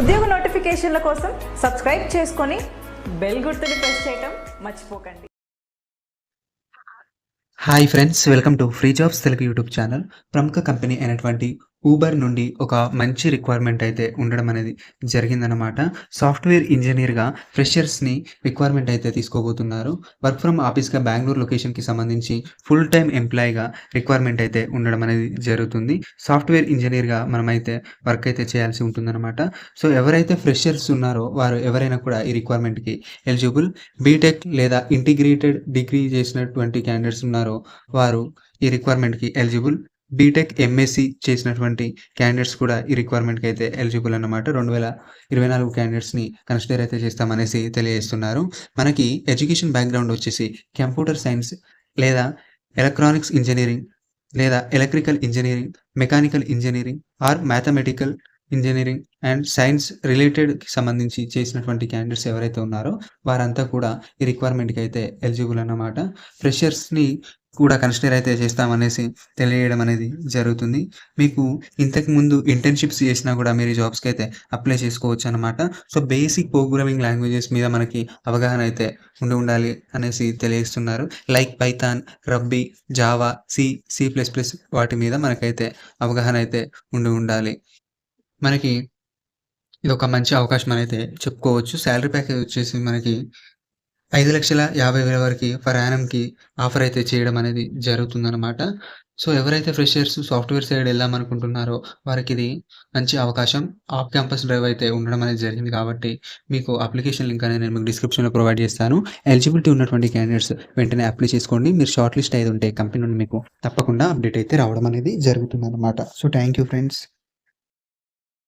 ఉద్యోగ నోటిఫికేషన్ల కోసం సబ్స్క్రైబ్ చేసుకొని బెల్ గుర్తుని ప్రెస్ చేయటం మర్చిపోకండి. Hi friends welcome to free jobs Telugu YouTube channel. ప్రముఖ కంపెనీ అయినటువంటి ఊబర్ నుండి ఒక మంచి రిక్వైర్మెంట్ అయితే ఉండడం అనేది జరిగిందనమాట సాఫ్ట్వేర్ ఇంజనీర్గా ఫ్రెషర్స్ని రిక్వైర్మెంట్ అయితే తీసుకోబోతున్నారు. వర్క్ ఫ్రమ్ ఆఫీస్గా బెంగళూరు లొకేషన్కి సంబంధించి ఫుల్ టైం ఎంప్లాయీగా రిక్వైర్మెంట్ అయితే ఉండడం అనేది జరుగుతుంది. సాఫ్ట్వేర్ ఇంజనీర్గా మనమైతే వర్క్ అయితే చేయాల్సి ఉంటుందన్నమాట. సో ఎవరైతే ఫ్రెషర్స్ ఉన్నారో వారు ఎవరైనా కూడా ఈ రిక్వైర్మెంట్కి ఎలిజిబుల్ బీటెక్ లేదా ఇంటిగ్రేటెడ్ డిగ్రీ చేసినటువంటి క్యాండిడేట్స్ ఉన్నారో వారు ఈ రిక్వైర్మెంట్కి ఎలిజిబుల్ బీటెక్ ఎంఎస్సి చేసినటువంటి క్యాండిడేట్స్ కూడా ఈ రిక్వైర్మెంట్కి అయితే ఎలిజిబుల్ అన్నమాట. రెండు వేల ఇరవై నాలుగు క్యాండిడేట్స్ని కన్సిడర్ అయితే చేస్తామనేసి తెలియజేస్తున్నారు. మనకి ఎడ్యుకేషన్ బ్యాక్గ్రౌండ్ వచ్చేసి కంప్యూటర్ సైన్స్ లేదా ఎలక్ట్రానిక్స్ ఇంజనీరింగ్ లేదా electrical engineering mechanical engineering or mathematical engineering and science రిలేటెడ్కి సంబంధించి చేసినటువంటి క్యాండిడేట్స్ ఎవరైతే ఉన్నారో వారంతా కూడా ఈ రిక్వైర్మెంట్కి అయితే ఎలిజిబుల్ అన్నమాట. ఫ్రెషర్స్ని కూడా కన్సిడర్ అయితే చేస్తామనేసి తెలియడం అనేది జరుగుతుంది. మీకు ఇంతకు ముందు ఇంటర్న్షిప్స్ చేసినా కూడా మీరు జాబ్స్కి అయితే అప్లై చేసుకోవచ్చు అనమాట సో బేసిక్ ప్రోగ్రామింగ్ లాంగ్వేజెస్ మీద మనకి అవగాహన అయితే ఉండి ఉండాలి అనేసి తెలియజేస్తున్నారు. Like Python Ruby Java C C plus plus వాటి మీద మనకైతే అవగాహన అయితే ఉండి ఉండాలి. మనకి ఇది ఒక మంచి అవకాశం అనేది అయితే చెప్పుకోవచ్చు. శాలరీ ప్యాకేజ్ వచ్చేసి మనకి ఐదు లక్షల యాభై వేల వరకు ఫర్ యానంకి ఆఫర్ అయితే చేయడం అనేది జరుగుతుందన్నమాట. సో ఎవరైతే ఫ్రెషర్స్ సాఫ్ట్వేర్ సైడ్ వెళ్దామనుకుంటున్నారో వారికి ఇది మంచి అవకాశం. ఆఫ్ క్యాంపస్ డ్రైవ్ అయితే ఉండడం అనేది జరిగింది కాబట్టి మీకు అప్లికేషన్ లింక్ అనేది నేను మీకు డిస్క్రిప్షన్లో ప్రొవైడ్ చేస్తాను. ఎలిజిబిలిటీ ఉన్నటువంటి క్యాండిడేట్స్ వెంటనే అప్లై చేసుకోండి. మీరు షార్ట్ లిస్ట్ అయితే ఉంటే కంపెనీ నుండి మీకు తప్పకుండా అప్డేట్ అయితే రావడం అనేది జరుగుతుంది అనమాట సో థ్యాంక్ యూ ఫ్రెండ్స్.